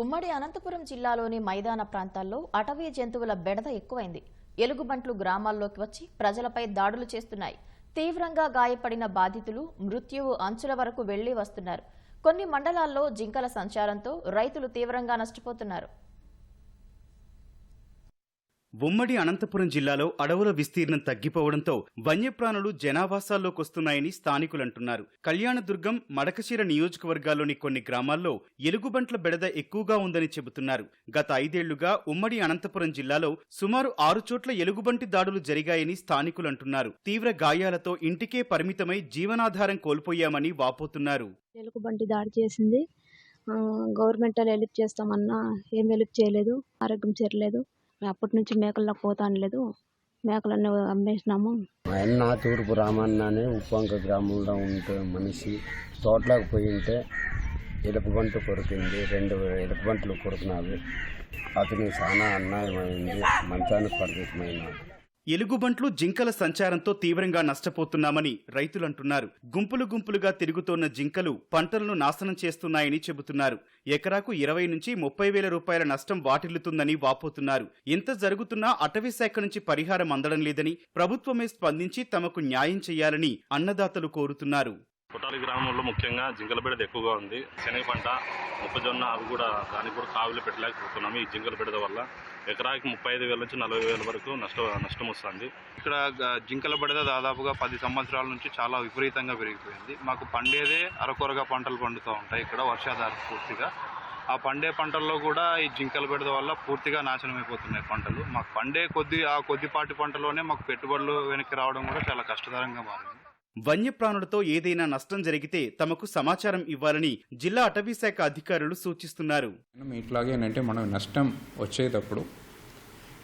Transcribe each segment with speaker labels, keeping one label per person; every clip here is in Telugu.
Speaker 1: ఉమ్మడి అనంతపురం జిల్లాలోని మైదాన ప్రాంతాల్లో అటవీ జంతువుల బెడద ఎక్కువైంది. ఎలుగుబంట్లు గ్రామాల్లోకి వచ్చి ప్రజలపై దాడులు చేస్తున్నాయి. తీవ్రంగా గాయపడిన బాధితులు మృత్యువు అంచుల వరకు వెళ్ళి వస్తున్నారు. కొన్ని మండలాల్లో జింకల సంచారంతో రైతులు తీవ్రంగా నష్టపోతున్నారు.
Speaker 2: ఉమ్మడి అనంతపురం జిల్లాలో అడవుల విస్తీర్ణం తగ్గిపోవడంతో వన్యప్రాణులు జనావాసాల్లోకొస్తున్నాయని స్థానికులంటున్నారు. కళ్యాణదుర్గం మడకశిర నియోజకవర్గాల్లోని కొన్ని గ్రామాల్లో ఎలుగుబంట్ల బెడద ఎక్కువగా ఉందని చెబుతున్నారు. గత ఐదేళ్ళుగా ఉమ్మడి అనంతపురం జిల్లాలో సుమారు ఆరు చోట్ల ఎలుగుబంటి దాడులు జరిగాయని స్థానికులంటున్నారు. తీవ్ర గాయాలతో ఇంటికే పరిమితమై జీవనాధారం కోల్పోయామని వాపోతున్నారు.
Speaker 3: ఎలుగుబంటి దాడి చేసింది. గవర్నమెంట్ వాళ్ళు హెల్ప్ చేస్తామన్నా ఏం హెల్ప్ చేయలేదు. ఆరోగ్యం చేరలేదు. అప్పటి నుంచి మేకల్లో పోతా లేదు. మేకలన్నీ అమ్మేసినాము.
Speaker 4: మా అన్న తూర్పు రామన్న అని ఉప్పంక గ్రామంలో ఉంటే మనిషి తోటలోకి పోయి ఉంటే ఎలుపుబంటు కొరికింది రెండు ఎలుపుబంట్లు కొరికినావి. అతనికి చాలా అన్యాయమైంది మంచానికి పరిమితమైనాడు
Speaker 2: ఎలుగుబంట్లు జింకల సంచారంతో తీవ్రంగా నష్టపోతున్నామని రైతులంటున్నారు. గుంపులు గుంపులుగా తిరుగుతోన్న జింకలు పంటలను నాశనం చేస్తున్నాయని చెబుతున్నారు. ఎకరాకు ఇరవై నుంచి ముప్పై వేల రూపాయల నష్టం వాటిల్లుతుందని వాపోతున్నారు. ఇంత జరుగుతున్నా అటవీ శాఖ నుంచి పరిహారం అందడం లేదని ప్రభుత్వమే స్పందించి తమకు న్యాయం చేయాలని అన్నదాతలు కోరుతున్నారు.
Speaker 5: కొట్టాలి గ్రామంలో ముఖ్యంగా జింకల ఎక్కువగా ఉంది. శనగ పంట మొక్కజొన్న అవి కూడా దానికి కూడా కావులు పెట్టలేకపోతున్నాము ఈ జింకల బెడద వల్ల. ఎకరాకి ముప్పై ఐదు వేల నుంచి నలభై వేల వరకు నష్ట నష్టం వస్తుంది
Speaker 6: ఇక్కడ జింకల బెడద దాదాపుగా పది సంవత్సరాల నుంచి చాలా విపరీతంగా పెరిగిపోయింది. మాకు పండేదే అరకొరగా పంటలు పండుతూ ఉంటాయి ఇక్కడ వర్షాధార పూర్తిగా. ఆ పండే పంటల్లో కూడా ఈ జింకల బెడద వల్ల పూర్తిగా నాశనం అయిపోతున్నాయి పంటలు. మాకు పండే కొద్ది ఆ కొద్దిపాటి పంటలోనే మాకు పెట్టుబడులు వెనక్కి రావడం కూడా చాలా కష్టతరంగా మారింది.
Speaker 2: వన్యప్రాణులతో ఏదైనా నష్టం జరిగితే తమకు సమాచారం ఇవ్వాలని జిల్లా అటవీ శాఖ అధికారులు సూచిస్తున్నారు.
Speaker 7: ఇట్లాగేనంటే ఇట్లాగే ఏంటంటే మనం నష్టం వచ్చేటప్పుడు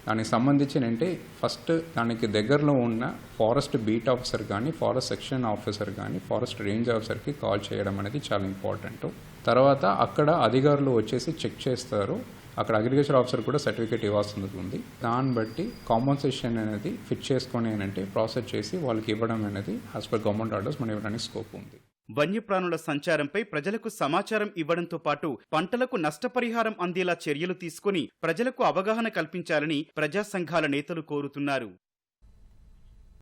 Speaker 7: దానికి సంబంధించిన అంటే ఫస్ట్ దానికి దగ్గరలో ఉన్న ఫారెస్ట్ బీట్ ఆఫీసర్ కానీ ఫారెస్ట్ సెక్షన్ ఆఫీసర్ కానీ ఫారెస్ట్ రేంజ్ ఆఫీసర్కి కాల్ చేయడం అనేది చాలా ఇంపార్టెంట్. తర్వాత అక్కడ అధికారులు వచ్చేసి చెక్ చేస్తారు. అక్కడ అగ్రికల్చర్ ఆఫీసర్ కూడా సర్టిఫికేట్ ఇవ్వాల్సి ఉంది. దాన్ని బట్టి కాంపన్సేషన్ అనేది ఫిట్ చేసుకొని ఏంటంటే ప్రాసెస్ చేసి వాళ్ళకి ఇవ్వడం అనేది యాజ్ పర్ గవర్నమెంట్ ఆర్డర్స్ మనం ఇవ్వడానికి స్కోప్ ఉంది.
Speaker 2: వన్యప్రాణుల సంచారంపై ప్రజలకు సమాచారం ఇవ్వడంతో పాటు పంటలకు నష్టపరిహారం అందేలా చర్యలు తీసుకుని ప్రజలకు అవగాహన కల్పించాలని ప్రజా సంఘాల నేతలు కోరుతున్నారు.